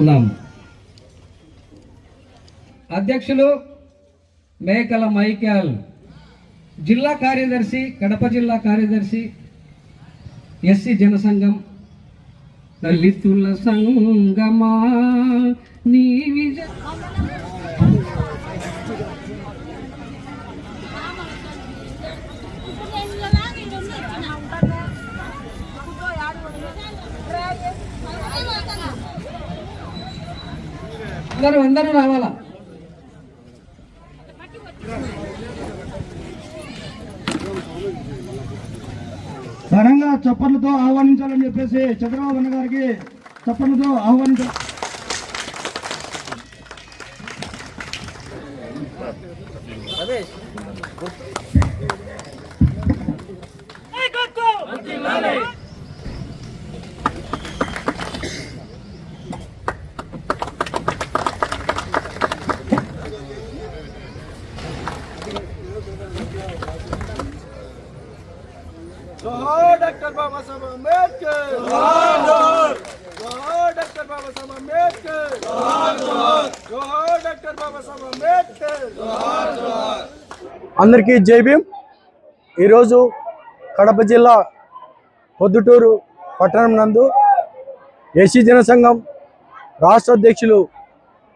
తెలియజేస్తున్నాం అధ్యక్షులు మేకల మైకాల్ జిల్లా కార్యదర్శి కడప జిల్లా కార్యదర్శి ఎస్సీ జనసంఘం దళితుల సంగమా నీ విజయ అందరూ అందరూ రావాలా? ఘనంగా చప్పట్లతో ఆహ్వానించాలని చెప్పేసి చంద్రబాబు అన్న గారికి చప్పట్లతో ఆహ్వానించాలి doctor Ambedkar doctor Ambedkar doctor Ambedkar అందరికీ జై ఈరోజు కడప జిల్లా పొద్దుటూరు పట్టణం నందు ఎస్సీ జనసంఘం రాష్ట్ర అధ్యక్షులు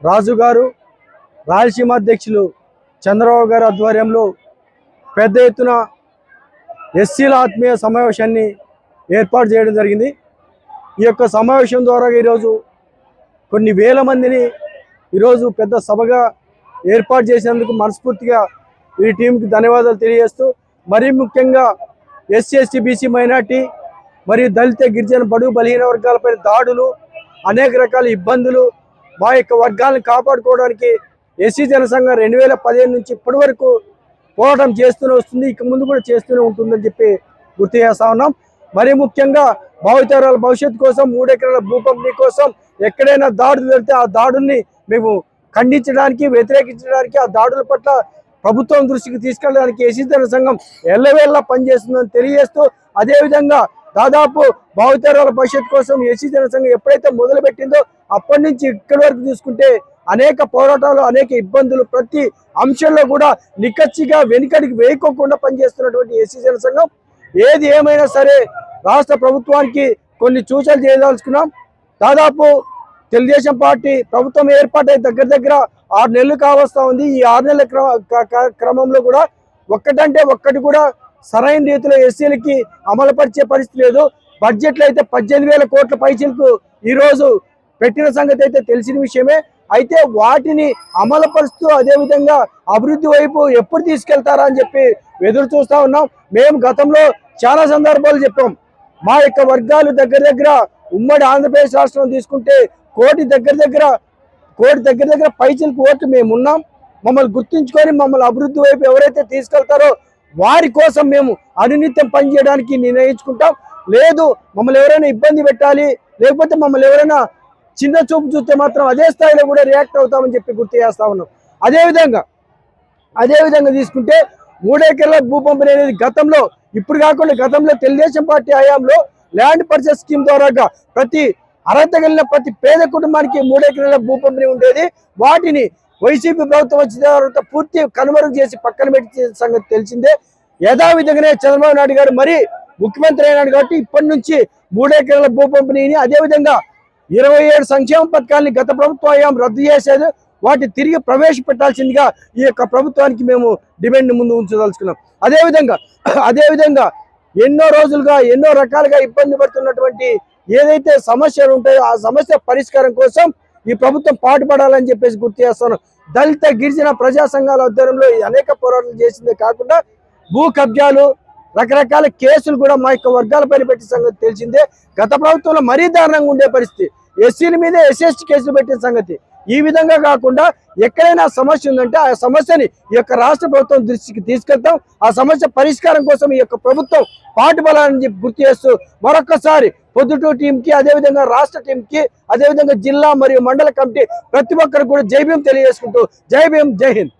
రాజు గారు రాయలసీమ అధ్యక్షులు చంద్రబాబు గారు ఆధ్వర్యంలో పెద్ద ఎత్తున ఎస్సీల ఆత్మీయ సమావేశాన్ని ఏర్పాటు చేయడం జరిగింది. ఈ యొక్క సమావేశం ద్వారా ఈరోజు కొన్ని వేల మందిని ఈరోజు పెద్ద సభగా ఏర్పాటు చేసినందుకు మనస్ఫూర్తిగా ఈ టీంకి ధన్యవాదాలు తెలియజేస్తూ మరీ ముఖ్యంగా ఎస్సీ ఎస్టీ బీసీ మైనార్టీ మరియు దళిత గిరిజన బడుగు బలహీన వర్గాలపై దాడులు అనేక రకాల ఇబ్బందులు మా యొక్క వర్గాలను కాపాడుకోవడానికి ఎస్సీ జనసంఘం రెండు వేల పదిహేను నుంచి ఇప్పటి వరకు పోరాటం చేస్తూనే వస్తుంది ఇక ముందు కూడా చేస్తూనే ఉంటుందని చెప్పి గుర్తు చేస్తా ఉన్నాం. మరి ముఖ్యంగా భావితరాల భవిష్యత్తు కోసం మూడెకరాల భూ కోసం ఎక్కడైనా దాడులు జరిగితే ఆ దాడుల్ని మేము ఖండించడానికి వ్యతిరేకించడానికి ఆ దాడుల పట్ల ప్రభుత్వం దృష్టికి తీసుకెళ్ళడానికి ఏసీజన సంఘం ఎల్లవేళ్ళ పనిచేస్తుందని తెలియజేస్తూ అదేవిధంగా దాదాపు భావితరాల భవిష్యత్తు కోసం ఏసీజన సంఘం ఎప్పుడైతే మొదలుపెట్టిందో అప్పటి నుంచి ఇక్కడి వరకు చూసుకుంటే అనేక పోరాటాలు అనేక ఇబ్బందులు ప్రతి అంశంలో కూడా నిక్కచ్చిగా వెనుకడికి వేయకోకుండా పనిచేస్తున్నటువంటి ఎస్సీ జన సంఘం. ఏది ఏమైనా సరే రాష్ట్ర ప్రభుత్వానికి కొన్ని సూచనలు చేయదలుచుకున్నాం. దాదాపు తెలుగుదేశం పార్టీ ప్రభుత్వం ఏర్పాటై దగ్గర దగ్గర ఆరు నెలలు కావస్తా ఉంది. ఈ ఆరు నెలల క్రమ క- క్రమంలో కూడా ఒక్కటంటే ఒక్కటి కూడా సరైన రీతిలో ఎస్సీలకి అమలుపరిచే పరిస్థితి లేదు. బడ్జెట్లో అయితే పద్దెనిమిది వేల కోట్ల పైసలకు ఈరోజు పెట్టిన సంగతి అయితే తెలిసిన విషయమే. అయితే వాటిని అమలుపరుస్తూ అదేవిధంగా అభివృద్ధి వైపు ఎప్పుడు తీసుకెళ్తారా అని చెప్పి ఎదురు చూస్తూ ఉన్నాం. మేము గతంలో చాలా సందర్భాలు చెప్పాం. మా యొక్క వర్గాలు దగ్గర దగ్గర ఉమ్మడి ఆంధ్రప్రదేశ్ రాష్ట్రం తీసుకుంటే కోటి దగ్గర దగ్గర కోటి దగ్గర దగ్గర పైచలకు ఓట్లు మేము ఉన్నాం. మమ్మల్ని గుర్తుంచుకొని మమ్మల్ని అభివృద్ధి వైపు ఎవరైతే తీసుకెళ్తారో వారి కోసం మేము అనునిత్యం పనిచేయడానికి నిర్ణయించుకుంటాం. లేదు మమ్మల్ని ఎవరైనా ఇబ్బంది పెట్టాలి లేకపోతే మమ్మల్ని ఎవరైనా చిన్న చూపు చూస్తే మాత్రం అదే స్థాయిలో కూడా రియాక్ట్ అవుతామని చెప్పి గుర్తు చేస్తా ఉన్నాం. అదేవిధంగా అదే విధంగా తీసుకుంటే మూడేకర్ల భూ పంపిణీ అనేది గతంలో ఇప్పుడు కాకుండా గతంలో తెలుగుదేశం పార్టీ హయాంలో ల్యాండ్ పర్చేస్ స్కీమ్ ద్వారా ప్రతి అర్హత కలిగిన ప్రతి పేద కుటుంబానికి మూడెకరాల భూ పంపిణీ ఉండేది. వాటిని వైసీపీ ప్రభుత్వం వచ్చిన తర్వాత పూర్తి కనుమరుగు చేసి పక్కన పెట్టిన సంగతి తెలిసిందే. యథావిధంగానే చంద్రబాబు నాయుడు గారు మరి ముఖ్యమంత్రి అయినాడు కాబట్టి ఇప్పటి నుంచి మూడెకరాల భూ పంపిణీని అదేవిధంగా ఇరవై ఏడు సంక్షేమ పథకాన్ని గత ప్రభుత్వం హయాం రద్దు చేసేది? వాటి తిరిగి ప్రవేశపెట్టాల్సిందిగా ఈ యొక్క ప్రభుత్వానికి మేము డిమాండ్ ముందు ఉంచదలుచుకున్నాం. అదేవిధంగా అదేవిధంగా ఎన్నో రోజులుగా ఎన్నో రకాలుగా ఇబ్బంది పడుతున్నటువంటి ఏదైతే సమస్యలు ఉంటాయో ఆ సమస్య పరిష్కారం కోసం ఈ ప్రభుత్వం పాటుపడాలని చెప్పేసి గుర్తు చేస్తాను. దళిత గిరిజన ప్రజా సంఘాల ఆధ్వర్యంలో అనేక పోరాటాలు చేసిందే కాకుండా భూ కబ్జాలు రకరకాల కేసులు కూడా మా యొక్క వర్గాలపైన పెట్టిన సంగతి తెలిసిందే. గత ప్రభుత్వంలో మరీ దారుణంగా ఉండే పరిస్థితి. ఎస్సీల మీద ఎస్సీఎస్టీ కేసులు పెట్టిన సంగతి. ఈ విధంగా కాకుండా ఎక్కడైనా సమస్య ఉందంటే ఆ సమస్యని ఈ యొక్క రాష్ట్ర ప్రభుత్వం దృష్టికి తీసుకెళ్తాం. ఆ సమస్య పరిష్కారం కోసం ఈ యొక్క ప్రభుత్వం పాటుపడాలని చెప్పి గుర్తు చేస్తూ మరొకసారి పొద్దుటూరు టీంకి అదేవిధంగా రాష్ట్ర టీంకి అదేవిధంగా జిల్లా మరియు మండల కమిటీ ప్రతి ఒక్కరు కూడా జై భీం తెలియజేసుకుంటూ జై భీం జై హింద్.